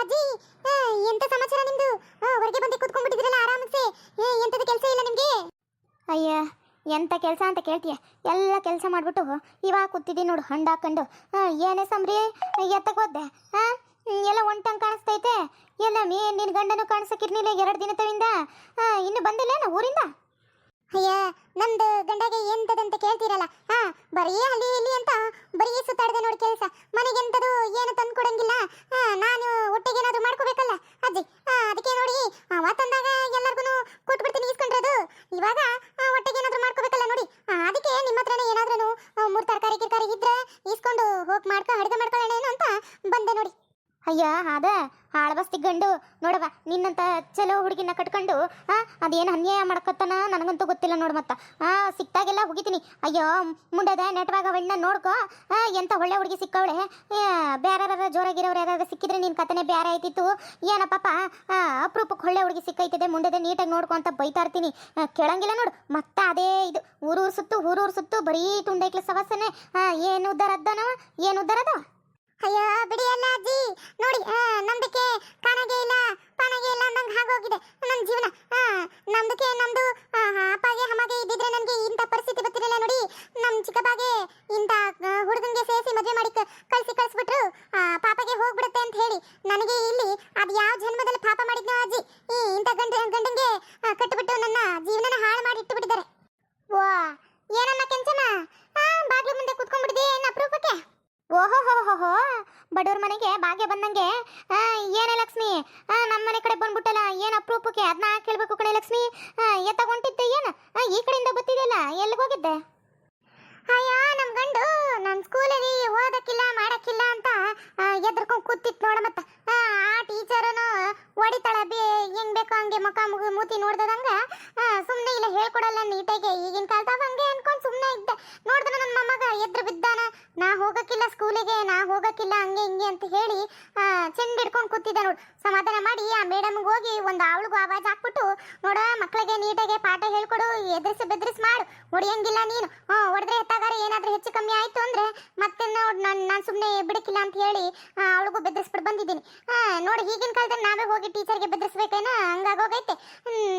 ಅಜ್ಜಿ ಎಂತ ಸಮಾಚಾರ ನಿಮ್ದು? ಆ, ಹೊರಗೆ ಬಂದು ಕೂತ್ಕೊಂಡ್ಬಿಟ್ಟಿದ್ರಲ್ಲ ಆರಾಮಸೆ. ಎಂತದ ಕೆಲಸ ಇಲ್ಲ ನಿಮ್ಗೆ? ಅಯ್ಯ ಎಂತ ಕೆಲಸ ಅಂತ ಕೇಳ್ತೀಯ? ಎಲ್ಲ ಕೆಲಸ ಮಾಡ್ಬಿಟ್ಟು ಇವಾಗ ಕೂತಿದ್ದೀನಿ ನೋಡು ಹಂಡ ಹಾಕೊಂಡು ಏನೇ ಸಂಬ್ರಿ ಎತ್ತಕ್ಕೆ ಹೋದ್ದೆ ಹಾಂ ಎಲ್ಲ ಒಂಟಂಗೆ ಕಾಣಿಸ್ತೈತೆ. ಎಲ್ಲ ಮೇ ನಿನ್ನ ಗಂಡನು ಕಾಣಿಸಕ್ಕಿರ್ನಿಲ್ಲ ಎರಡು ದಿನ ತವಿಂದ ಇನ್ನು ಬಂದಿಲ್ಲ ಊರಿಂದ? ಅಯ್ಯ ನಮ್ದು ಗಂಡಗೆ ಎಂತದಂತ ಕೇಳ್ತೀರಲ್ಲ? ಬರೀ ಅಲ್ಲಿ, ಇಲ್ಲಿ ಅಂತ ಬರೀ ಸುತ್ತಾಡದೆ ನೋಡಿ ಕೆಲಸ. ಮನೆಗೆಂತದು ಏನು ತಂದು ಕೊಡಂಗಿಲ್ಲ ನಾನು ಒಟ್ಟಿಗೆ ಏನಾದ್ರು ಮಾಡ್ಕೋಬೇಕಲ್ಲ ಅಜ್ಜಿ ಹಾ ಅದಕ್ಕೆ ನೋಡಿ ಅವ ತಂದಾಗ ಎಲ್ಲರಿಗೂ ಕೊಟ್ಬಿಡ್ತೀನಿ ಇಸ್ಕೊಂಡ್ರದು ಇವಾಗ ಆ, ಒಟ್ಟಿಗೆ ಏನಾದ್ರು ಮಾಡ್ಕೋಬೇಕಲ್ಲ ನೋಡಿ ಆ, ಅದಕ್ಕೆ ನಿಮ್ಮ ಹತ್ರನೇ ಏನಾದ್ರೂ ಮೂರು ತರಕಾರಿ ಗಿರ್ಕಾರಿ ಇದ್ರೆ ಇಸ್ಕೊಂಡು ಹೋಗಿ ಮಾಡ್ಕೊ ಅಡುಗೆ ಮಾಡ್ಕೊಳ್ಳೋಣ ಅಂತ ಬಂದೆ ನೋಡಿ ಅಯ್ಯ ಅದ ಹಾಳಬಸ್ತಿ ಗಂಡು ನೋಡವ ನಿನ್ನಂತ ಚಲೋ ಹುಡುಗಿನ ಕಟ್ಕೊಂಡು ಆ ಅದೇನು ಅನ್ಯಾಯ ಮಾಡ್ಕೊತಾನ? ನನಗಂತೂ ಗೊತ್ತಿಲ್ಲ ನೋಡು ಮತ್ತ. ಆ ಸಿಕ್ತಾಗೆಲ್ಲ ಹೋಗಿತೀನಿ ಅಯ್ಯೋ ಮುಂಡದ ನೆಟ್ವಾಗ ಅವಳನ್ನ ನೋಡ್ಕೊ. ಎಂತ ಒಳ್ಳೆ ಹುಡುಗಿ ಸಿಕ್ಕವಳೆ. ಬೇರೆ ಜೋರಾಗಿರೋರು ಯಾರು ಸಿಕ್ಕಿದ್ರೆ ನಿನ್ನ ಕಥನೆ ಬೇರೆ ಆಯ್ತಿತ್ತು. ಏನಪ್ಪಾ ಆ, ಅಪರೂಪಕ್ಕೆ ಒಳ್ಳೆ ಹುಡುಗಿ ಸಿಕ್ಕೈತದೆ. ಮುಂಡದೆ ನೀಟಾಗಿ ನೋಡ್ಕೊ ಅಂತ ಬೈತಾ ಇರ್ತೀನಿ. ಕೇಳಂಗಿಲ್ಲ ನೋಡು. ಮತ್ತೆ ಅದೇ ಇದು. ಊರೂರು ಸುತ್ತು ಊರೂರು ಸುತ್ತು ಬರೀ ತುಂಡೈಕ್ಲ ಸವಸನೆ. ಏನು ಉದ್ದಾರ ಏನು ಉದ್ದಾರ ಅದ ಅಯ್ಯೋ, ಬಿಡಿ ಅಲ್ಲ ಅಜ್ಜಿ. ನೋಡಿ ನಮ್ದಕ್ಕೆ ಕಾಣಗೆ ಇಲ್ಲ, ಪಾನಗೆ ಇಲ್ಲ ನಂಗೆ ಹಾಗೋಗಿದೆ. ನನ್ನ ಜೀವನ ನಮ್ದಕ್ಕೆ ನಮ್ದು ಅಪ್ಪಗೆ ಹಮಗೆ ಇದ್ದಿದ್ರೆ ನನಗೆ ಇಂಥ ಪರಿಸ್ಥಿತಿ ಬರ್ತಿರಲಿಲ್ಲ ನೋಡಿ. ನಮ್ಮ ಚಿಕ್ಕಪ್ಪಗೆ ಇಂಥ ಹುಡುಗನಿಗೆ ಸೇರಿಸಿ ಮದುವೆ ಮಾಡಿ ಕಳಿಸಿ ಕಳ್ಸಿ, ಕಳಿಸ್ಬಿಟ್ರು. ಪಾಪಗೆ ಹೋಗ್ಬಿಡುತ್ತೆ ಅಂತ ಹೇಳಿ. ನನಗೆ ಇಲ್ಲಿ ಅದು ಯಾವ ಜನ್ಮದಲ್ಲಿ ಪಾಪ ಮಾಡಿದ್ನೋ ಅಜ್ಜಿ. ಈ ಇಂಥ ಗಂಡ, ಗಂಡನಿಗೆ ಕಟ್ಟಿಬಿಟ್ಟು ನನ್ನ ಜೀವನನ ಹಾಳು ಮಾಡಿ ಇಟ್ಟು ಬಿಟ್ಟಿದ್ದಾರೆ ವಾ ಏನಮ್ಮ ಕೆಂಚನ ಬಾಗ್ಲು ಮುಂದೆ ಕುತ್ಕೊಂಡ್ಬಿಟ್ಟಿದೆ ಏನು ಅಪರೂಪಕ್ಕೆ ಓಹೋ ಹೋ ಹೋ ಹೋ ಬಡವ್ರ ಮನೆಗೆ ಭಾಗ್ಯ ಬಂದಂಗೆ ಏನೇ ಲಕ್ಷ್ಮಿ ನಮ್ಮ ಮನೆ ಕಡೆ ಬಂದ್ಬಿಟ್ಟಲ್ಲ, ಏನು ಅಪ್ರೂಪಕ್ಕೆ ಅದನ್ನ ಕೇಳ್ಬೇಕು ಕಣೆ ಲಕ್ಷ್ಮಿ? ಎತ್ತಗೊಂಟಿದ್ದೆ ಏನು? ಈ ಕಡೆಯಿಂದ ಬತ್ತಿದೆಯಲ್ಲ, ಎಲ್ಲಿಗೆ ಹೋಗಿದ್ದೆ? ಅಯ್ಯೋ, ನಮ್ ಗಂಡು ನನ್ ಸ್ಕೂಲಲ್ಲಿ ಓದಕ್ಕಿಲ್ಲ, ಮಾಡಕ್ಕಿಲ್ಲ ಅಂತ ಎದ್ರಕೊಂಡ್ ಕೂತಿತ್ತು ನೋಡ ಮತ್ತ. ಆ ಟೀಚರನು ಹೊಡಿತಾಳ, ಬಿ, ಹೆಂಗ್ ಬೇಕೋ ಹಂಗೆ ಮುಖ ಮುಗಿ ಮೂತಿ ನೋಡ್ದದಂಗ ಸುಮ್ನೆ ಇಲ್ಲ ಹೇಳ್ಕೊಡಲ್ಲ ನೀಟಾಗಿ, ಈಗಿನ ಕಾಲದಾಗ ಹಂಗೆ ಅನ್ಕೊಂಡ್ ಸುಮ್ನೆ ಇದ್ದೆ. ನನ್ನ ಮೊಮ್ಮಗ, ಎದ್ರು ಬಿದ್ದಾನ. ನಾ ಹೋಗಕ್ಕಿಲ್ಲ ಸ್ಕೂಲಿಗೆ, ನಾ ಹೋಗಕ್ಕಿಲ್ಲ ಹಂಗೆ ಹಿಂಗೆ ಅಂತ ಹೇಳಿ ಚೆಂಡ್ ಹಿಡ್ಕೊಂಡ್ ಕೂತಿದ್ದೆ ನೋಡು. ಸಮಾಧಾನ ಮಾಡಿ, ಆ ಮೇಡಮ್ಗೆ ಹೋಗಿ ಒಂದು ಅವಳಿಗೂ ಆವಾಜ್ ಹಾಕ್ಬಿಟ್ಟು, ನೋಡ ಮಕ್ಕಳಿಗೆ ನೀಟಾಗಿ ಪಾಠ ಹೇಳ್ಕೊಡು, ಎದುರಿಸಿ ಬೆದ್ರಿಸಿ ಮಾಡು. ಹೊಡಿಯಂಗಿಲ್ಲ ನೀನು. ಹ್ಞೂ, ಹೊಡೆದ್ರೆ ಎತ್ತಾಗಾರ, ಏನಾದ್ರೂ ಹೆಚ್ಚು ಕಮ್ಮಿ ಆಯ್ತು ಅಂದ್ರೆ, ಮತ್ತೆ ನೋಡಿ, ನಾನು ನಾನು ಸುಮ್ಮನೆ ಬಿಡಕ್ಕಿಲ್ಲ ಅಂತ ಹೇಳಿ ಅವಳಿಗೂ ಬೆದರಿಸ್ಬಿಟ್ಟು ಬಂದಿದ್ದೀನಿ. ನೋಡಿ, ಈಗಿನ ಕಾಲದಲ್ಲಿ ನಾವೇ ಹೋಗಿ ಟೀಚರ್ಗೆ ಬೆದರಿಸ್ಬೇಕೇನ? ಹಂಗಾಗೋಗೈತೆ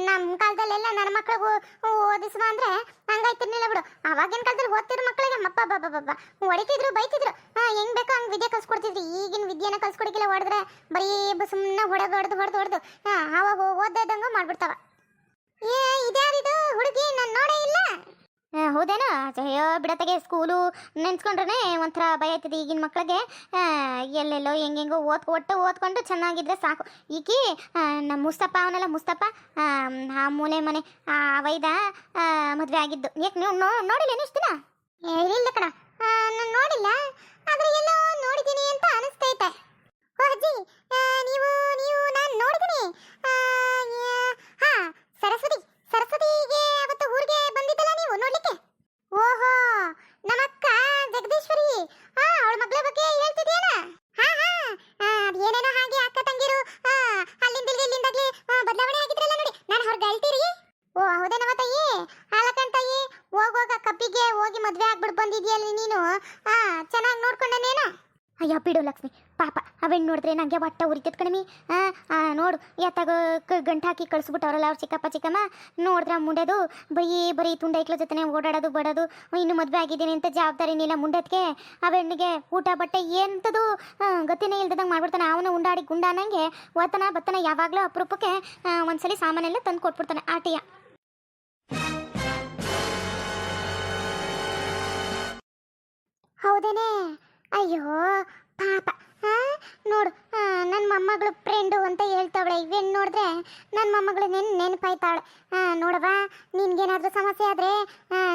ನಮ್ಮ ಕಾಲದಲ್ಲೆಲ್ಲ ನನ್ನ ಮಕ್ಳಿಗೂ ಓದಿಸುವ ಅಂದ್ರೆ, ಹಂಗಾಯ್ತಿರ್ಲಿಲ್ಲ ಬಿಡು. ಅವಾಗಿನ ಕಾಲದಲ್ಲಿ ಓದ್ತಿರೋ ಮಕ್ಕಳಿಗೆ ಮಪ್ಪ ಬಾಬಾ ಬಾಬಾ ಹೊಡಿತಿದ್ರು, ಬೈತಿದ್ರು. ಹಾ, ಹೆಂಗ್ ಬೇಕೋ ಹಂಗ್ ವಿದ್ಯೆ ಕಲ್ಸ್ಕೊಡ್ತಿದ್ರು ಈಗಿನ ವಿದ್ಯೆನ ಕಲ್ಸ್ಕೊಡಕ್ಕಿಲ್ಲ ಹೊಡೆದ್ರೆ ಬರೀ ಸುಮ್ಮನೆ ಹೊಡೆದು ಹೊಡೆದು ಹೊಡೆದು ಹೊಡೆದು. ಹಾ, ಅವಾಗ ಓದ್ದಂಗ ಮಾಡ್ಬಿಡ್ತಾವ. ಏ ಇದ್ಯಾರಿದು ಹುಡುಗಿ ನಾನು ನೋಡೇ ಇಲ್ಲ ಆ, ಹೌದೇನೋ? ಅಯ್ಯೋ ಬಿಡತ್ತಗೆ ಸ್ಕೂಲು ನೆನ್ಸ್ಕೊಂಡ್ರೆ ಒಂಥರ ಭಯ ಆಯ್ತದೆ ಈಗಿನ ಮಕ್ಕಳಿಗೆ ಎಲ್ಲೆಲ್ಲೋ ಹೆಂಗೆಂಗೋ ಓದ್ ಒಟ್ಟು ಓದ್ಕೊಂಡು ಚೆನ್ನಾಗಿದ್ರೆ ಸಾಕು. ಈಕಿ ನಮ್ಮ ಮುಸ್ತಪ್ಪ ಅವನಲ್ಲ ಮುಸ್ತಪ್ಪ ಆ, ಮೂಲೆ ಮನೆ ಆ ವೈದ ಮದುವೆ ಆಗಿದ್ದು. ಯಾಕೆ ನೀವು ನೋಡಿಲ್ಲ ಎಷ್ಟು ಇಲ್ಲ ಕಣ. ನಾನು ನೋಡಿಲ್ಲ. ಆದರೆ ಎಲ್ಲೋ ನೋಡಿದ್ದೀನಿ ಅಂತ ಅನಿಸ್ತೈತೆ ಓ ಅಜ್ಜಿ ಆ, ನೀವು ನೀವು ನಾನು ನೋಡಿದ್ದೀನಿ ಆ, ಯಾ- ಹಾ ಸರಸ್ವತಿ ಸರಸ್ವತಿಗೆ ಅವತ್ತು ಊರಿಗೆ ಬಂದಿದ್ದಲ್ಲ ನೀವು ನೋಡ್ಲಿಕ್ಕೆ ಓಹೋ ನಮ್ಮಕ್ಕ ಜಗದೀಶ್ವರಿ ಹಾ ಅವಳ ಮಗಳ ಬಗ್ಗೆ ಹೇಳ್ತಿದ್ಯೇನ ಹಾ ಹಾ ಆ, ಅದ್ ಏನೇನೋ ಹಾಗೆ ಅಕ್ಕ ತಂಗಿರು ಆ, ಅಲ್ಲಿಂದ ಇಲ್ಲಿ ಇಲ್ಲಿಂದಾಗ್ಲಿ ಆ, ಬದಲಾವಣೆ ಆಗಿದ್ರಲ್ಲ ನೋಡಿ ನಾನು ಅವ್ರಿಗೆ ಹೇಳ್ತೀರಿ ಓ ಹೌದೇನವ ತಾಯಿ ಹಾಲಕಂಡ್ ತಾಯಿ ಕಪ್ಪಿಗೆ ಹೋಗಿ ಮದ್ವೆ ಆಗ್ಬಿಟ್ಟು ಬಂದಿದ್ಯಲ್ಲ ನೀನು? ಆ, ಚೆನ್ನಾಗಿ ನೋಡ್ಕೊಂಡೇನ ಅಯ್ಯೋ, ಬಿಡು ಲಕ್ಷ್ಮಿ. ಪಾಪ ಅವೆಣ್ಣು ನೋಡಿದ್ರೆ ನನಗೆ ಒಟ್ಟ ಉರಿತೈತೆ ಕಣಮಿ. ನೋಡು, ಎತ್ತಾಗ ಗಂಟು ಹಾಕಿ ಕಳಿಸ್ಬಿಟ್ಟವ್ರಲ್ಲ ಅವ್ರು ಚಿಕ್ಕಪ್ಪ, ಚಿಕ್ಕಮ್ಮ. ನೋಡಿದ್ರೆ ಮುಂಡೆದು ಬರೀ ಬರೀ ತುಂಡೈಕ್ಳ ಜೊತೆ ಓಡಾಡೋದು, ಬಡೋದು. ಇನ್ನು ಮದುವೆ ಆಗಿದ್ದೀನಿ ಅಂತ ಜವಾಬ್ದಾರಿನಿಲ್ಲ ಆ ಅವೆಣ್ಣಿಗೆ ಊಟ, ಬಟ್ಟೆ ಎಂಥದ್ದು ಗತಿನೇ ಇಲ್ದಂಗೆ ಮಾಡ್ಬಿಡ್ತಾನೆ. ಅವನ ಉಂಡಾಡಿ ಗುಂಡಾನಂಗೆ ಓತನ ಬತ್ತನ ಯಾವಾಗಲೂ ಅಪರೂಪಕ್ಕೆ ಒಂದ್ಸಲಿ ಸಾಮಾನೆಲ್ಲ ತಂದು ಕೊಟ್ಬಿಡ್ತಾನೆ ಆಟಿಯ. ಹೌದೇನೆ? ಅಯ್ಯೋ, ಪಾಪ. ನೋಡು ನನ್ನ ಮೊಮ್ಮಗಳು ಫ್ರೆಂಡು ಅಂತ ಹೇಳ್ತಾವಳೆ. ಇವೇನು ನೋಡಿದ್ರೆ ನನ್ನ ಮೊಮ್ಮಗಳು ನೆನ್ ನೆನಪಾಯ್ತಾವಳೆ ನೋಡವಾ ನಿನ್ಗೇನಾದ್ರೂ ಸಮಸ್ಯೆ ಆದರೆ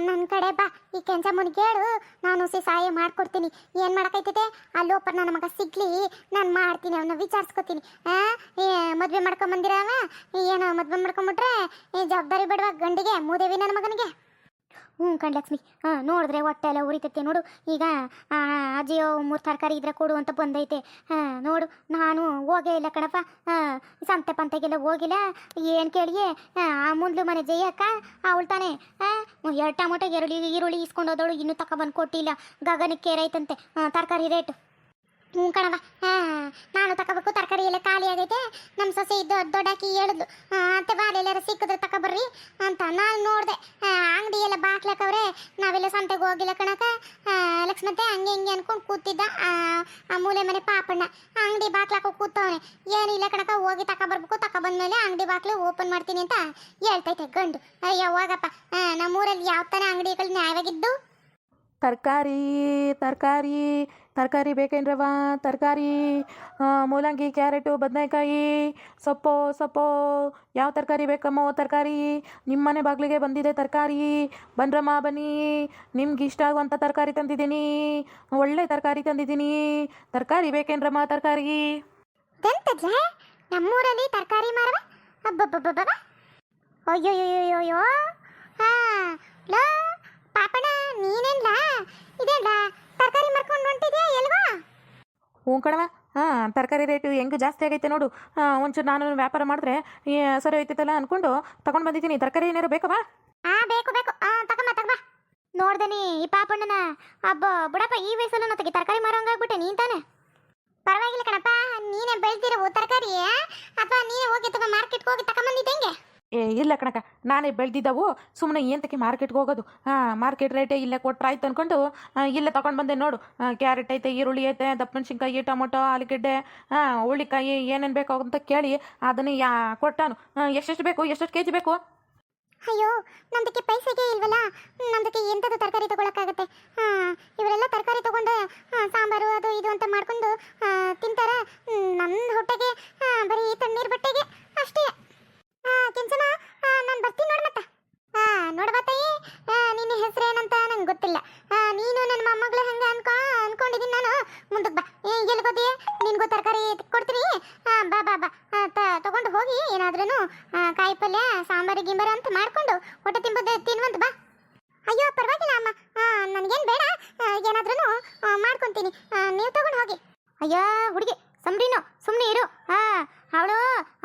ನನ್ನ ಕಡೆ ಬಾ. ಈ ಕೆಂಚಮ್ಮನ ಕೇಳು ನಾನು ಸಿ ಸಹಾಯ ಮಾಡ್ಕೊಡ್ತೀನಿ. ಏನು ಅಲ್ಲಿ ಅಲ್ಲೋಪರ್ ನನ್ನ ಮಗ ಸಿಗ್ಲಿ, ನಾನು ಮಾಡ್ತೀನಿ ಅವನ್ನ ವಿಚಾರಿಸ್ಕೊತೀನಿ. ಮದುವೆ ಮಾಡ್ಕೊಂಬಂದಿರವ? ಏನೋ ಮದುವೆ ಮಾಡ್ಕೊಂಬಿಟ್ರೆ ಜವಾಬ್ದಾರಿ ಬಿಡುವ ಗಂಡಿಗೆ, ಮೂದೇವಿ ನನ್ನ ಮಗನಿಗೆ? ಹ್ಞೂ ಕಣ್ ಲಕ್ಷ್ಮಿ. ಹಾಂ ನೋಡಿದ್ರೆ ಹೊಟ್ಟೆ ಎಲ್ಲ ಉರಿತೈತೆ ನೋಡು. ಈಗ ಆ, ಅಜ್ಜಿಯೋ ಮೂರು ತರಕಾರಿ ಇದ್ರೆ ಕೊಡು ಅಂತ ಬಂದೈತೆ. ಹಾಂ ನೋಡು ನಾನು ಹೋಗೇ ಇಲ್ಲ ಕಣಪ್ಪ. ಹಾಂ ಸಂತೆ ಪಂತೆಗೆಲ್ಲ ಹೋಗಿಲ್ಲ. ಏನು ಕೇಳಿಯೇ? ಆ ಮುಂದ್ಲು ಮನೆ ಜಯಕ್ಕ ಅವಳು ತಾನೆ. ಹಾಂ ಎರಡು ಟಮೊಟೊ ಎರಡು ಈರುಳ್ಳಿ ಇಸ್ಕೊಂಡು ಹೋದವಳು ಇನ್ನೂ ತಗೊಬಂದು ಕೊಟ್ಟಿಲ್ಲ. ಗಗನಕ್ಕೆ ಏರೈತಂತೆ ತರಕಾರಿ ರೇಟು. ಹ್ಞೂ ಕಣವ ಖಾಲಿ ಆಗೈತೆ. ನಮ್ಮ ಸೊಸೆ ಇದ್ದು ದೊಡ್ಡಾಕಿ ಹೇಳಿದ್ಲು. ಅಂತೆ ಅತ್ತೆ ಎಲ್ಲಾರು ಸಿಕ್ಕಿದ್ರೆ ತಗೊಬರ್ರಿ ಅಂತ ನಾನು ನೋಡಿದೆ. ಅಂಗಡಿ ಎಲ್ಲ ಬಾಕ್ಲಕ್ಕವ್ರೆ ನಾವೆಲ್ಲ ಸಂತೆಗೆ ಹೋಗಿಲ್ಲ ಕಣಕ ಲಕ್ಷ್ಮತೆ ಹಂಗೆ ಹಿಂಗೆ ಅನ್ಕೊಂಡು ಕೂತಿದ್ದ ಆ, ಮೂಲೆ ಮನೆ ಪಾಪಣ್ಣ. ಅಂಗಡಿ ಬಾಕ್ಲಾಕ ಕೂತವನೆ. ಏನಿಲ್ಲ ಕಣಕ ಹೋಗಿ ತಗೊಬರ್ಬೇಕು. ತಗೊಬಂದ್ಮೇಲೆ ಅಂಗಡಿ ಬಾಕ್ಲು ಓಪನ್ ಮಾಡ್ತೀನಿ ಅಂತ ಹೇಳ್ತೈತೆ ಗಂಡು. ಯಾವಾಗಪ್ಪ ನಮ್ಮೂರಲ್ಲಿ ಯಾವ ಥರ ಅಂಗಡಿಗಳು ನ್ಯಾಯವಾಗಿದ್ದು? ತರಕಾರಿ ತರಕಾರಿ. ತರಕಾರಿ ಬೇಕೇನ್ರವ ತರಕಾರಿ ಮೂಲಂಗಿ, ಕ್ಯಾರೆಟು, ಬದನೆಕಾಯಿ, ಸೊಪ್ಪು ಸೊಪ್ಪು. ಯಾವ ತರಕಾರಿ ಬೇಕಮ್ಮೋ ತರಕಾರಿ? ನಿಮ್ಮ ಮನೆ ಬಾಗಿಲಿಗೆ ಬಂದಿದೆ ತರಕಾರಿ. ಬನ್ರಮ್ಮ, ಬನ್ನಿ. ನಿಮ್ಗೆ ಇಷ್ಟ ಆಗುವಂಥ ತರಕಾರಿ ತಂದಿದ್ದೀನಿ. ಒಳ್ಳೆ ತರಕಾರಿ ತಂದಿದ್ದೀನಿ. ತರಕಾರಿ ಬೇಕೇನ್ರಮ್ಮ ತರಕಾರಿ? ನಮ್ಮೂರಲ್ಲಿ ತರಕಾರಿ ಮಾರವ ಅಯ್ಯೋಯ್ಯೋಯ್ಯೋಯ್ಯೋ ಹಾ ಪಾಪಣ ನೀನೇನ್ಲ? ಇದೆಲ್ಲ ತರಕಾರಿ ಮಾರ್ಕೊಂಡು ಹೊಂಟಿದ್ಯಾ ಎಲ್ವಾ ಹ್ಞೂ ಕಣವ ಹಾಂ ತರಕಾರಿ ರೇಟು ಹೆಂಗೆ ಜಾಸ್ತಿ ಆಗೈತೆ ನೋಡು. ಹಾಂ ಒಂಚೂರು ನಾನು ವ್ಯಾಪಾರ ಮಾಡಿದ್ರೆ ಸರಿ ಹೋಯ್ತೈತಲ್ಲ ಅಂದ್ಕೊಂಡು ತಗೊಂಡು ಬಂದಿದ್ದೀನಿ. ತರಕಾರಿ ಏನಾರು ಬೇಕವಾ ಆ ಬೇಕು ಬೇಕು. ಆ ತಗೊಂಬ ತಗೊಂಬ ನೋಡ್ದನಿ ಈ ಪಾಪಣ್ಣನ. ಅಬ್ಬ ಬುಡಪ್ಪ ಈ ವಯಸ್ಸಲ್ಲೂ ನತಗೆ ತರಕಾರಿ ಮಾರೋಂಗಾಗ್ಬಿಟ್ಟೆ ನೀನು ತಾನೆ? ಪರವಾಗಿಲ್ಲ ಕಣಪ್ಪ. ನೀನೇ ಬೆಳ್ದಿರೋ ತರಕಾರಿ ಅಥವಾ ನೀನೇ ಹೋಗಿ ತಗೊಂಡು ಮಾರ್ಕೆಟ್ಗೆ ಹೋಗಿ ತಗೊಂಬಂದಿದ್ದೆ ಹೆಂಗೆ? ಇಲ್ಲ ಕಣಕ ನಾನೇ ಬೆಳೆದಿದ್ದವು ಸುಮ್ಮನೆ ಏಂತಕ್ಕೆ ಮಾರ್ಕೆಟ್ಗೆ ಹೋಗೋದು. ಹಾಂ, ಮಾರ್ಕೆಟ್ ರೇಟೇ ಇಲ್ಲೇ ಕೊಟ್ರೆ ಆಯ್ತು ಅಂದ್ಕೊಂಡು ಇಲ್ಲೇ ತೊಗೊಂಡು ಬಂದೆ ನೋಡು. ಕ್ಯಾರೆಟ್ ಐತೆ, ಈರುಳ್ಳಿ ಐತೆ ದಪ್ಪ ಮೆಣಸಿನ್ಕಾಯಿ ಟೊಮೊಟೊ, ಆಲೂಗಡ್ಡೆ, ಹಾಂ, ಹುಳ್ಳಿಕಾಯಿ ಏನೇನು ಬೇಕು ಅಂತ ಕೇಳಿ ಅದನ್ನು ಯಾ, ಕೊಟ್ಟಾನು. ಎಷ್ಟೆಷ್ಟು ಬೇಕು, ಎಷ್ಟೆಷ್ಟು ಕೆ ಜಿ ಬೇಕು? ಅಯ್ಯೋ, ನಮ್ದಕ್ಕೆ ಪೈಸೆಗೆ ಇಲ್ವಲ್ಲ? ನಮ್ದಕ್ಕೆ ಎಂಥದ್ದು ತರಕಾರಿ ತಗೊಳಕ್ಕಾಗತ್ತೆ? ಇವರೆಲ್ಲ ತರಕಾರಿ ತಗೊಂಡು ಸಾಂಬಾರು ಅದು ಇದು ಅಂತ ಮಾಡ್ಕೊಂಡು ತಿಂತಾರೆ. ನನ್ನ ಹೊಟ್ಟೆಗೆ ಬರೀ ತಣ್ಣೀರು ಬಟ್ಟೆಗೆ ಅಷ್ಟೇ. ಕೆಂಚನ ನಾನು ಬರ್ತೀನಿ ನೋಡಿ ಮತ್ತೆ. ಹಾ ನೋಡ್ಬಾ ತಾಯಿ ಆ, ನಿನ್ನ ಹೆಸರು ಏನಂತ ನಂಗೆ ಗೊತ್ತಿಲ್ಲ ಆ, ನೀನು ನನ್ನ ಮೊಮ್ಮಗಳು ಹಂಗೆ ಅನ್ಕೊ ಅನ್ಕೊಂಡಿದ್ದೀನಿ ನಾನು ಮುಂದಕ್ಕೆ ಬಾ ಏ, ಎಲ್ಲಿ ಗೊತ್ತಿ ನಿನ್ಗೂ ತರಕಾರಿ ಕೊಡ್ತೀನಿ ಆ, ಬಾ ಬಾ ಬಾ ಆ, ತ- ತಗೊಂಡು ಹೋಗಿ ಏನಾದ್ರೂ ಕಾಯಿ ಪಲ್ಯ ಸಾಂಬಾರು ಗಿಂಬಾರು ಅಂತ ಮಾಡ್ಕೊಂಡು ಹೊಟ್ಟೆ ತಿಂಬುದು ತಿನ್ನುವಂತ ಬಾ ಅಯ್ಯೋ ಪರವಾಗಿಲ್ಲ ಅಮ್ಮ ನನಗೇನು ಬೇಡ ಏನಾದ್ರೂ ಮಾಡ್ಕೊತೀನಿ ಆ, ನೀವು ತಗೊಂಡು ಹೋಗಿ ಅಯ್ಯ ಹುಡುಗಿ ಸಂಬ್ರೀನು ಸುಮ್ಮನೆ ಇರು ಹಾ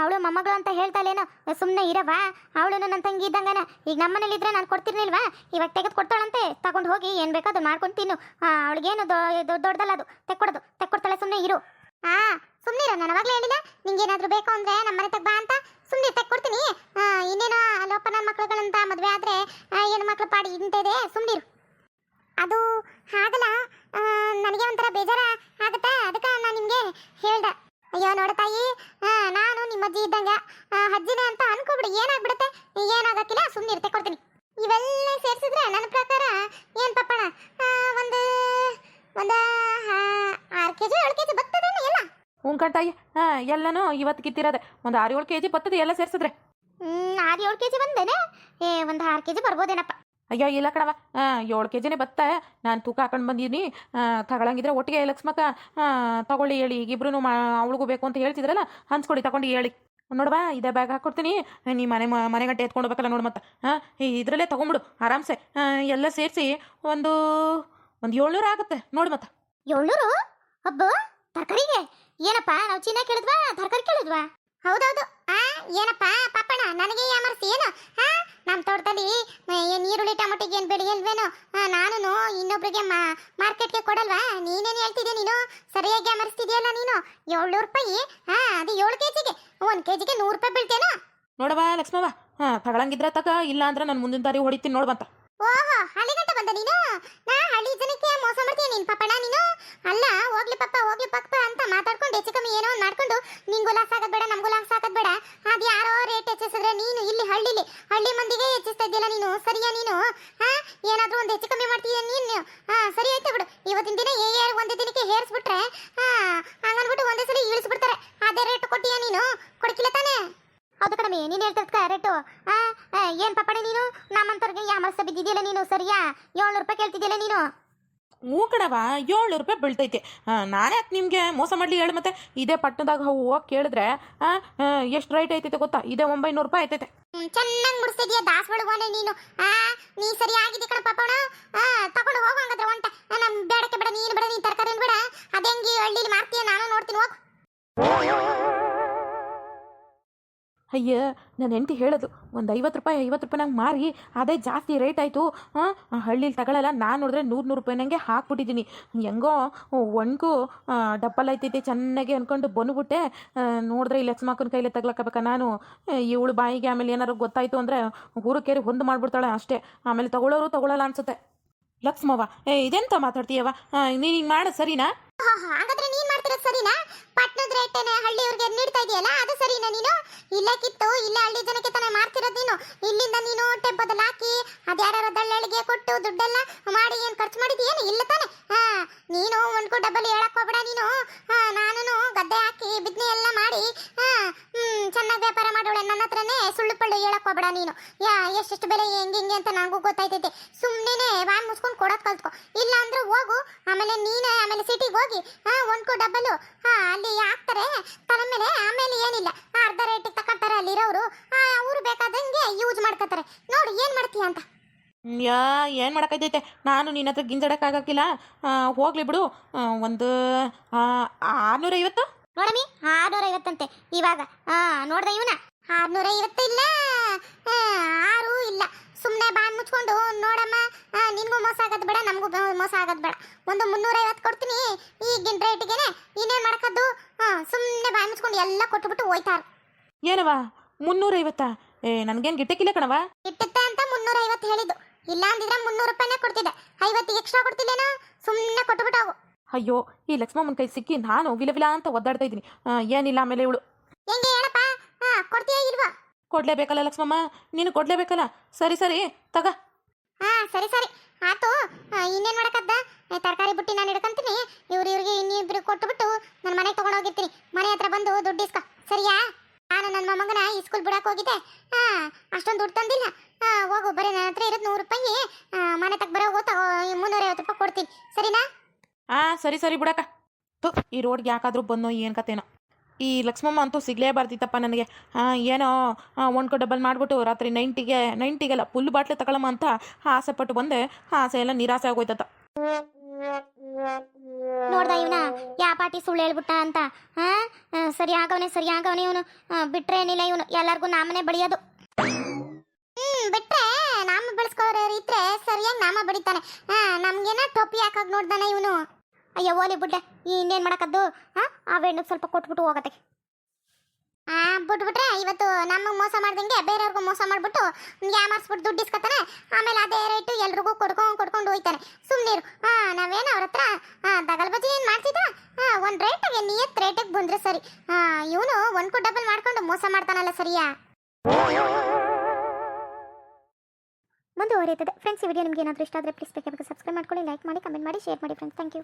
ಅವಳು ಮೊಮ್ಮಗಳು ಅಂತ ಹೇಳ್ತಾಳೇನೋ ಸುಮ್ಮನೆ ಇರವ ಅವಳು ನನ್ನ ತಂಗಿ ಇದ್ದಂಗನ. ಈಗ ನಮ್ಮನೇಲಿದ್ರೆ ನಾನು ಕೊಡ್ತಿರ್ಲಿಲ್ವಾ? ಇವಾಗ ತೆಗೆದು ಕೊಡ್ತಾಳಂತೆ, ತಗೊಂಡು ಹೋಗಿ ಏನು ಬೇಕೋ ಅದು ಮಾಡ್ಕೊಂಡು ತಿನ್ನು. ಅವಳಿಗೇನು ದೊಡ್ಡದಲ್ಲ ಅದು, ತೆಕ್ಕೊಡೋದು, ತೆಕ್ಕೊಡ್ತಾಳೆ ಸುಮ್ಮನೆ ಇರು. ಆ ಸುಮ್ಮನೆ ಇರೋ, ನಾನು ಅವಾಗಲೇ ಹೇಳಿಲ್ಲ ನಿಂಗೆ ಏನಾದರೂ ಬೇಕು ಅಂದ್ರೆ ನಮ್ಮ ಮನೆ ಬಾ ಅಂತ ಸುಮ್ಮನೆ ತೆಕ್ಕೊಡ್ತೀನಿ. ಇನ್ನೇನೋ ಅಲ್ಲಪ್ಪ ನನ್ನ ಮಕ್ಳುಗಳಂತ ಮದುವೆ ಆದ್ರೆ ಏನು ಮಕ್ಕಳು ಪಾಡಿ ಇಂತಿದೆ ಸುಮ್ಮನಿರು ಅದು ಹಾಗಲ್ಲ ನನಗೆ ಒಂಥರ ಬೇಜಾರ ಆಗುತ್ತೆ? ಅದಕ್ಕೆ ನಾನು ನಿಮಗೆ ಹೇಳ್ದೆ. ಅಯ್ಯೋ ನೋಡ ತಾಯಿ ಆ, ನಾನು ನಿಮ್ಮ ಅಜ್ಜಿ ಇದ್ದಂಗೆ ಅಜ್ಜಿನೇ ಅಂತ ಅನ್ಕೋಬಿಡಿ ಏನಾಗ್ಬಿಡುತ್ತೆ? ಏನಾಗಕ್ಕಿಲ್ಲ ಸುಮ್ಮನೆ ತೆಕ್ಕೊಡ್ತೀನಿ ಇವೆಲ್ಲ ಸೇರಿಸಿದ್ರೆ ನನ್ನ ಪ್ರಕಾರ ಏನು ಪಪ್ಪಣ ಒಂದು ಒಂದು ಆರು ಕೆ ಜಿ ಏಳು ಕೆ ಜಿ ಬರ್ತದೆ ಎಲ್ಲ? ಹ್ಞೂ ಕಣ್ತಾಯಿ ಹಾಂ ಎಲ್ಲನೂ ಇವತ್ತು ಕಿತ್ತಿರೋದೆ. ಒಂದು ಆರು ಏಳು ಕೆ ಜಿ ಬರ್ತದೆ ಎಲ್ಲ ಸೇರಿಸಿದ್ರೆ. ಹ್ಞೂ ಆರು ಏಳು ಕೆ ಜಿ ಬಂದೇನೆ? ಏ ಒಂದು ಆರು ಕೆ ಜಿ ಬರ್ಬೋದೇನಪ್ಪ? ಅಯ್ಯೋ, ಇಲ್ಲ ಕಣವ ಏಳು ಕೆ ಜಿನೇ ಬತ್ತ. ನಾನು ತೂಕ ಹಾಕೊಂಡು ಬಂದಿದ್ದೀನಿ ತಗೊಳಂಗಿದ್ರೆ ಒಟ್ಟಿಗೆ ಲಕ್ಷ್ಮಕ್ಕ ತಗೊಳ್ಳಿ ಹೇಳಿ. ಈಗ ಇಬ್ರು ಮಾ, ಅವಳಿಗೂ ಬೇಕು ಅಂತ ಹೇಳ್ತಿದ್ರಲ್ಲ, ಹಂಚ್ಕೊಡಿ, ತಗೊಂಡು ಹೇಳಿ. ನೋಡ್ವಾ, ಇದೇ ಬ್ಯಾಗ್ ಹಾಕ್ಕೊಡ್ತೀನಿ ನೀ ಮನೆ ಮನೆ ಗಂಟೆ ಎತ್ಕೊಂಡು ಹೋಗ್ಬೇಕಲ್ಲ ನೋಡು ಮತ್ತೆ. ಹಾಂ ಇದರಲ್ಲೇ ತೊಗೊಂಬಿಡು ಆರಾಮ್ಸೆ. ಎಲ್ಲ ಸೇರಿಸಿ ಒಂದು ಒಂದು ಏಳ್ನೂರು ಆಗುತ್ತೆ. ನೋಡು ಮತ್ತೆ. ಏಳ್ನೂರು? ಹಬ್ಬ ತರಕಾರಿಗೆ? ಏನಪ್ಪ, ನಾವು ಚೀನಾ ಕೇಳಿದ್ವಾ? ತರಕಾರಿ ಕೇಳಿದ್ವಾ? ಹೌದೌದು. ಆ, ಏನಪ್ಪ, ಪಾಪಣ್ಣ, ನನಗೆ ಯಾಮರ್ಸಿ ಏನು? ನಮ್ಮ ತೋಟದಲ್ಲಿ ಈರುಳ್ಳಿ ಟೊಮೊಟೊಗೆ ಏನು ಬೆಳೆ ಇಲ್ವೇನೋ? ನಾನು ಇನ್ನೊಬ್ರಿಗೆ ಮಾರ್ಕೆಟ್ಗೆ ಕೊಡಲ್ವಾ? ನೀನೇನು ಹೇಳ್ತಿದ್ಯಾ ನೀನು? ಸರಿಯಾಗಿ ಅಮರಿಸ್ತಿದ್ಯಲ್ಲ ನೀನು? ಏಳ್ನೂರು ರೂಪಾಯಿ? ಹಾ ಅದು ಏಳು ಕೆ ಜಿಗೆ ಒಂದು ಕೆ ಜಿಗೆ ನೂರು ರೂಪಾಯಿ ಬೀಳ್ತೇನೋ? ನೋಡವಾ ಲಕ್ಷ್ಮವ್ವ. ಹಾಂ ತಗೊಳಂಗಿದ್ರೆ ತಕ ಇಲ್ಲ ಅಂದ್ರೆ ನಾನು ಮುಂದಿನ ದಾರಿ ಹೊಡಿತೀನಿ ನೋಡ್ಬಂತ ಓಹೋ ಹಳ್ಳಿಗಂಟ ಬಂದ ನೀನು? ನಾ ಹಳ್ಳಿ ಜನಕ್ಕೆ ಮೋಸ ಮಾಡ್ತೀಯ ನೀನು ಪಾಪಣ್ಣ ನೀನು ಅಲ್ಲ ಹೋಗ್ಲಿ ಪಪ್ಪ ಹೋಗ್ಲಿ ಪಪ್ಪ ಅಂತ ಮಾತಾಡ್ಕೊಂಡು ಹೆಚ್ಚು ಕಮ್ಮಿ ಏನೋ ಒಂದ್ ಮಾಡ್ಕೊಂಡು ನಿಂಗೂ ಲಾಸ್ ಆಗೋದ್ ಬೇಡ ನಮಗೂ ಲಾಸ್ ಆಗೋದ್ ಬೇಡ ಅದ್ ಯಾರೋ ರೇಟ್ ಹೆಚ್ಚಿಸಿದ್ರೆ ನೀನು ಇಲ್ಲಿ ಹಳ್ಳಿಲಿ ಹಳ್ಳಿ ಮಂದಿಗೆ ಹೆಚ್ಚಿಸ್ತಾ ಇದ್ದಿಲ್ಲ ನೀನು ಸರಿಯಾ ನೀನು ಹಾ ಏನಾದ್ರೂ ಒಂದು ಹೆಚ್ಚು ಕಮ್ಮಿ ಮಾಡ್ತೀಯ ನೀನು ಹಾ ಸರಿ ಆಯ್ತು ಬಿಡು ಇವತ್ತಿನ ದಿನ ಏ ಏರ್ ಒಂದೇ ದಿನಕ್ಕೆ ಹೇರ್ಸ್ಬಿಟ್ರೆ ಹಾ ಹಂಗನ್ಬಿಟ್ಟು ಒಂದೇ ಸಲ ಇಳಿಸ್ಬಿಡ್ತಾರೆ ಅದೇ ರೇಟ್ ಕೊಟ್ಟಿಯ ನೀನು ಕೊಡ್ಕಿಲ್ಲ ತಾನೇ ಹೌದು ಕಡಿಮೆ ನೀನು ಹೇಳ್ತಿರ್ತ ರೇಟು ಏನ್ ಪಪ್ಪಡೆ ನೀನು? ನಮ್ಮಂತವ್ರಿಗೆ ಯಾಮರ್ಸ ಬಿದ್ದಿದ್ಯಲ್ಲ ನೀನು ಸರಿಯಾ? ಏಳ್ನೂರು ರೂಪಾಯಿ ಕೇಳ್ತಿದ್ದೀಯಲ್ಲ ನೀನು? ಹ್ಞೂ ಕಡವ ಏಳ್ನೂರು ರೂಪಾಯಿ ಬೀಳ್ತೈತೆ. ನಾನೇ ಯಾಕೆ ನಿಮಗೆ ಮೋಸ ಮಾಡಲಿ ಹೇಳು ಮತ್ತೆ. ಇದೇ ಪಟ್ಟಣದಾಗ ಹೋಗಿ ಕೇಳಿದ್ರೆ ಎಷ್ಟು ರೈಟ್ ಐತೈತೆ ಗೊತ್ತಾ? ಇದೇ ಒಂಬೈನೂರು ರೂಪಾಯಿ ಐತೈತೆ. ಚೆನ್ನಾಗಿ ಮುಡಿಸಿದ್ಯಾ ದಾಸ್ ಒಳಗೋನೆ ನೀನು? ಆ ಸರಿ ಆಗಿದೆ ಕಣ ಪಾಪಣ ತಗೊಂಡು ಹೋಗು ಹಂಗಾದ್ರೆ ಒಂಟ. ನಮ್ ಬೇಡಕ್ಕೆ ಬೇಡ ನೀನು ಬೇಡ ನೀನು ತರಕಾರಿ ಬೇಡ. ಅದೇ ಹಳ್ಳಿಲಿ ಮಾಡ್ತೀಯ ನಾನು ನೋಡ್ತೀನಿ ಹೋಗು. ಅಯ್ಯ ನನ್ನ ಹೆಂಡತಿ ಹೇಳೋದು, ಒಂದು ಐವತ್ತು ರೂಪಾಯಿ ಐವತ್ತು ರೂಪಾಯಿ ನಂಗೆ ಮಾರಿ, ಅದೇ ಜಾಸ್ತಿ ರೇಟ್ ಆಯಿತು. ಹಾಂ ಹಳ್ಳಿಲಿ ತಗೊಳ್ಳಲ್ಲ ನಾನು ನೋಡಿದ್ರೆ ನೂರು ನೂರು ರೂಪಾಯಿ ನನಗೆ ಹಾಕ್ಬಿಟ್ಟಿದ್ದೀನಿ. ಹೆಂಗೋ ಒಣಗು ಡಬ್ಬಲ್ ಆಯ್ತೈತೆ, ಚೆನ್ನಾಗಿ ಅಂದ್ಕೊಂಡು ಬಂದುಬಿಟ್ಟೆ ನೋಡಿದ್ರೆ ಈ ಲಕ್ಷ್ಮಕ್ಕನ ಕೈಲೇ ತಗ್ಲಕ್ಕಬೇಕ ನಾನು? ಇವಳು ಬಾಯಿಗೆ ಆಮೇಲೆ ಏನಾರು ಗೊತ್ತಾಯಿತು ಅಂದರೆ ಊರು ಕೇರಿ ಹೊಂದು ಮಾಡಿಬಿಡ್ತಾಳೆ ಅಷ್ಟೇ. ಆಮೇಲೆ ತಗೊಳ್ಳೋರು ತಗೊಳ್ಳಲ್ಲ ಅನ್ಸುತ್ತೆ. ಲಕ್ಷ್ಮವ್ವ, ಏ, ಇದೆಂತ ಮಾತಾಡ್ತೀಯವ್ವ? ನೀನು ಹಿಂಗೆ ಮಾಡು, ಸರಿನಾ? ಹಾ, ಹಾ, ಹಾಗಾದ್ರೆ ನೀನ್ ಮಾಡ್ತಿರೋದು ಸರಿನಾ? ಪಟ್ನದ ರೇಟೇನೆ ಹಳ್ಳಿಯವ್ರಿಗೆ ನೀಡ್ತಾ ಇದೆಯಲ್ಲ ಅದು ಸರಿನಾ ನೀನು? ಇಲ್ಲೇ ಕಿತ್ತು ಇಲ್ಲೇ ಹಳ್ಳಿ ಜನಕ್ಕೆ ತಾನೇ ಮಾಡ್ತಿರೋದು ನೀನು? ಇಲ್ಲಿಂದ ನೀನು ಟೆಂಪೋದಲ್ಲಿ ಹಾಕಿ ಅದ್ಯಾರೋ ದಳ್ಳಳಿಗೆ ಕೊಟ್ಟು ದುಡ್ಡೆಲ್ಲ ಮಾಡಿ ಏನ್ ಖರ್ಚು ಮಾಡಿದೀಯೇನು ಇಲ್ಲ ತಾನೆ. ಹಾ ನೀನು ಒಂದ್ಕೊಂಡು ಡಬ್ಬಲ್ ಹೇಳಕ್ ಹೋಗ್ಬೇಡ ನೀನು. ನಾನು ಗದ್ದೆ ಹಾಕಿ ಬಿದ್ನೆ ಎಲ್ಲ ಮಾಡಿ ಹಾ ಚೆನ್ನಾಗಿ ವ್ಯಾಪಾರ ಮಾಡೋಳೆ, ನನ್ನ ಹತ್ರನೇ ಸುಳ್ಳು ಪಳ್ಳು ಹೇಳಕ್ ಹೋಗ್ಬೇಡ ನೀನು. ಯಾ, ಎಷ್ಟೆಷ್ಟು ಬೆಲೆ ಹೆಂಗೆ ಹೆಂಗೆ ಅಂತ ನನಗೂ ಗೊತ್ತಾಯ್ತೈತೆ. ಸುಮ್ಮನೆ ವಾಯ್ ಮುಸ್ಕೊಂಡು ಕೊಡೋದ್ ಕಲ್ತ್ಕೊ. ಇಲ್ಲ ಅಂದ್ರೆ ಹೋಗು, ಆಮೇಲೆ ನೀನೇ ಆಮೇಲೆ ಸಿಟಿಗೆ ಹೋಗಿ, ಹಾ ಒಂದ್ಕು ಡಬ್ಬಲು ಹಾ, ಅಲ್ಲಿ ಹಾಕ್ತಾರೆ, ತಲೆ ಮೇಲೆ ಆಮೇಲೆ ಏನಿಲ್ಲ. ಅರ್ಧ ರೇಟಿಗೆ ತಕೊಂತಾರೆ ಅಲ್ಲಿರೋರು ಅವ್ರು ಬೇಕಾದಂಗೆ ಯೂಸ್ ಮಾಡ್ಕೋತಾರೆ. ನೋಡಿ, ಏನ್ ಮಾಡ್ತೀಯ ಅಂತ. ಯಾ, ಏನು ಮಾಡೋಕ್ಕೈತೈತೆ ನಾನು ನಿನ್ನ ಹತ್ರ ಗಿಂಜಡಕ್ಕಾಗಕ್ಕಿಲ್ಲ ಹೋಗ್ಲಿ ಬಿಡು. ಒಂದು ಆರುನೂರೈವತ್ತು? ನೋಡಮಿ ಆರ್ನೂರ ಐವತ್ತಂತೆ ಇವಾಗ ಹಾ ನೋಡ್ದೆ ಇವನ? ಆರ್ನೂರ ಐವತ್ತು ಇಲ್ಲ ಆರು ಇಲ್ಲ. ಸುಮ್ಮನೆ ಬಾಯಿ ಮುಚ್ಕೊಂಡು ನೋಡಮ್ಮ ನಿನ್ಗೂ ಮೋಸ ಆಗೋದು ಬೇಡ ನಮಗೂ ಮೋಸ ಆಗೋದು ಬೇಡ. ಒಂದು ಮುನ್ನೂರೈವತ್ತು ಕೊಡ್ತೀನಿ ಈಗಿನ ರೇಟಿಗೆನೆ ಇನ್ನೇನು ಮಾಡಕದ್ದು? ಸುಮ್ಮನೆ ಬಾಯಿ ಮುಚ್ಕೊಂಡು ಎಲ್ಲ ಕೊಟ್ಬಿಟ್ಟು ಹೋಯ್ತಾರ. ಏನವ ಮುನ್ನೂರೈವತ್ತಾ? ಏ ನನಗೇನು ಗಿಟ್ಟಕ್ಕಿಲ್ಲ ಕಣವ ಗಿಟ್ಟತ್ತೆ ಅಂತ ಮುನ್ನೂರೈವತ್ತು ಹೇಳಿದ್ದು. ಇಲ್ಲ ಅಂದಿದ್ರೆ ಮುನ್ನೂರು ರೂಪಾಯಿನೇ ಕೊಡ್ತಿದ್ದೆ. ಐವತ್ತು ಎಕ್ಸ್ಟ್ರಾ ಕೊಡ್ತಿದ್ದೇನೋ? ಸುಮ್ಮನೆ ಕೊಟ್ಟುಬಿಟ್ಟು ಹೋಗು ಅಯ್ಯೋ ಈ ಲಕ್ಷ್ಮಮ್ಮನ ಕೈ ಸಿಕ್ಕಿ ನಾನು ವಿಲ ವಿಲ ಅಂತ ಒದ್ದಾಡ್ತಾ ಇದ್ದೀನಿ. ಏನಿಲ್ಲ ಆಮೇಲೆ ಇವಳು. ಹೆಂಗೆ ಹೇಳಪ್ಪ? ಹಾ ಕೊಡ್ತೀಯಾ ಇಲ್ವಾ? ಕೊಡ್ಲೇಬೇಕಲ್ಲ ಲಕ್ಷ್ಮಮ್ಮ? ನೀನು ಕೊಡ್ಲೇಬೇಕಲ್ಲ? ಸರಿ ಸರಿ ತಗ. ಹಾ ಸರಿ ಸರಿ. ಆತು ಇನ್ನೇನ್ ಮಾಡಕದ್ದ ತರಕಾರಿ ಬುಟ್ಟಿ ನಾನು ಹಿಡ್ಕಂತೀನಿ ಇವ್ರು ಇವ್ರಿಗೆ ಇನ್ನಿಬ್ರು ಕೊಟ್ಟುಬಿಟ್ಟು ನನ್ನ ಮನೆಗೆ ತಗೊಂಡು ಹೋಗಿರ್ತೀನಿ. ಮನೆ ಹತ್ರ ಬಂದು ದುಡ್ಡು ಇಸ್ಕ. ಸರಿಯಾ? ನಾನು ನನ್ನ ಮೊಮ್ಮಗನ ಈ ಸ್ಕೂಲ್ ಬಿಡಕ್ಕೆ ಹೋಗಿದ್ದೆ. ಹಾ ಅಷ್ಟೊಂದು ದುಡ್ಡು ತಂದಿಲ್ಲ. ಹಾ ಹೋಗು ಬರೀ ನನ್ನ ಹತ್ರ ಇರೋದು ನೂರು ರೂಪಾಯಿ ಆ, ಮನೆ ತಗ ಬರೋಗು ತಗೋ ಮುನ್ನೂರೈವತ್ತು ರೂಪಾಯಿ ಕೊಡ್ತೀನಿ ಸರಿನಾ ಆ ಸರಿ ಸರಿ ಬಿಡಕ್ಕ. ತು ಈ ರೋಡ್ಗೆ ಯಾಕಾದ್ರೂ ಬಂದೋ ಏನು ಕತೆನೋ. ಈ ಲಕ್ಷ್ಮಮ್ಮ ಅಂತೂ ಸಿಗಲೇಬಾರ್ದಿತ್ತಪ್ಪ ನನಗೆ. ಹಾಂ ಏನೋ ಒಂದು ಡಬಲ್ ಮಾಡಿಬಿಟ್ಟು ರಾತ್ರಿ ನೈಂಟಿಗೆ ನೈಂಟಿಗೆಲ್ಲ ಫುಲ್ ಬಾಟ್ಲೆ ತಗೊಳಮ್ಮ ಅಂತ ಆಸೆ ಪಟ್ಟು ಬಂದೆ. ಆಸೆ ಎಲ್ಲ ನಿರಾಸೆ ಆಗೋಯ್ತತ್ತ ನೋಡ್ದ ಇವನ? ಯಾ ಪಾಟಿ ಸುಳ್ಳು ಹೇಳ್ಬಿಟ್ಟ ಅಂತ. ಹಾ ಆ, ಸರಿ ಆಗವನೇ ಸರಿ ಆಗವನೆ ಇವನು. ಬಿಟ್ರೆ ಏನಿಲ್ಲ ಇವನು. ಎಲ್ಲರಿಗೂ ನಾಮನೆ ಬಡಿಯೋದು. ಹ್ಮ್ ಬಿಟ್ರೆ ನಾಮ ಬೆಳೆಸ್ಕೋರ ಇದ್ರೆ ಸರಿಯಾಗಿ ನಾಮ ಬಡಿತಾನೆ. ಹಾ ನಮ್ಗೇನ ಟೋಪಿ ಹಾಕಾಗ ನೋಡ್ದಾನೆ ಇವನು. ಅಯ್ಯೋ, ಓಲಿ ಬಿಡ್ಲೆ ಇನ್ನೇನ್ ಮಾಡಕದ್ದು? ಹಾ ಆ ಹೆಣ್ಣಿಗೆ ಸ್ವಲ್ಪ ಕೊಟ್ಬಿಟ್ಟು ಹೋಗತ್ತೆ. ಆ ಬಿಟ್ಬಿಟ್ರೆ ಇವತ್ತು ನಮಗೆ ಮೋಸ ಮಾಡ್ದಂಗೆ ಬೇರೆಯವ್ರಿಗೂ ಮೋಸ ಮಾಡ್ಬಿಟ್ಟು ಯಾಮಾರಿಸ್ಬಿಟ್ಟು ದುಡ್ಡು ಇಸ್ಕೊತಾನೆ. ಆಮೇಲೆ ಅದೇ ರೇಟು ಎಲ್ರಿಗೂ ಕೊಡ್ಕೊಂಡು ಕೊಡ್ಕೊಂಡು ಹೋಯ್ತಾನೆ ಸುಮ್ಮನಿರು ಹಾ ನಾವೇನು ಅವ್ರ ಹತ್ರ ದಗಲ್ ಬಜ್ಜಿ ಏನು ಮಾಡ್ತಿದ್ದ? ಒಂದ್ ಒಂದು ರೇಟಿಗೆ ನಿಯತ್ ರೇಟಿಗೆ ಬಂದ್ರೆ ಸರಿ. ಹಾ ಇವನು ಒಂದು ಡಬಲ್ ಮಾಡ್ಕೊಂಡು ಮೋಸ ಮಾಡ್ತಾನಲ್ಲ ಸರಿಯಾ? ಮುಂದುವರಿಯುತ್ತದೆ. ಫ್ರೆಂಡ್ಸ್ ಈ ವಿಡಿಯೋ ನಿಮಗೆ ಏನಾದರೂ ಇಷ್ಟ ಆದರೆ ಪ್ಲೀಸ್ ಬೇಕಾಗಿ ಸಬ್ಸ್ಕ್ರೈಬ್ ಮಾಡ್ಕೊಳ್ಳಿ ಲೈಕ್ ಮಾಡಿ ಕಮೆಂಟ್ ಮಾಡಿ ಶೇರ್ ಮಾಡಿ ಫ್ರೆಂಡ್ಸ್ ಥ್ಯಾಂಕ್ ಯು